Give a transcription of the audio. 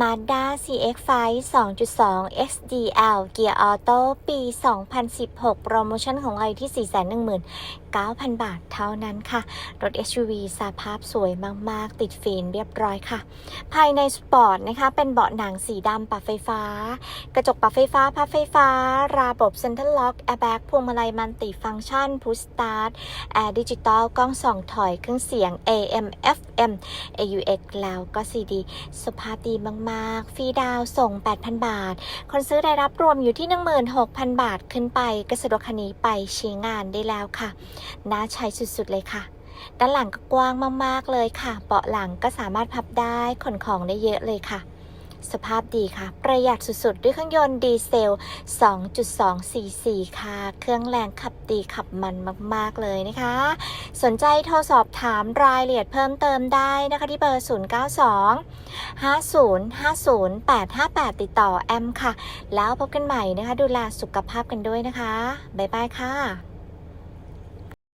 Mazda CX-5 2.2 XDL เกียร์ออโต้ปี 2016 โปรโมชั่นของเราอยู่ที่ 419,000 บาทเท่านั้นค่ะ รถ SUV สภาพสวยมาก ๆ ติดฟิล์มเรียบร้อยค่ะ ภายในสปอร์ตนะคะ เป็นเบาะหนังสีดำปรับไฟฟ้า กระจกปรับไฟฟ้าพับไฟฟ้า ระบบเซ็นทรัลล็อกแอร์แบ็กพวงมาลัยมันติฟังก์ชันพุชสตาร์ทแอร์ดิจิตอลกล้องส่องถอยเครื่องเสียง AM FM AUX แล้วก็ CD สภาพดีมากๆ ฟรีดาวส่ง 8,000 บาท คนซื้อได้รับรวมอยู่ที่ 16,000 บาทขึ้นไปก็สะดวกคันนี้ไปใช้งานได้แล้วค่ะ น่าใช้สุดๆเลยค่ะ ด้านหลังก็กว้างมากๆเลยค่ะ เบาะหลังก็สามารถพับได้ขนของได้เยอะเลยค่ะ สภาพดีค่ะ ประหยัดสุดๆ ด้วยเครื่องยนต์ดีเซล 2.2 cc ค่ะ เครื่องแรงขับดีขับมันมากๆเลยนะคะ สนใจโทรสอบถามรายละเอียดเพิ่มเติมได้นะคะที่เบอร์ 092 5050 858 ติดต่อแอมค่ะ แล้วพบกันใหม่นะคะ ดูแลสุขภาพกันด้วยนะคะ บ๊ายบายค่ะ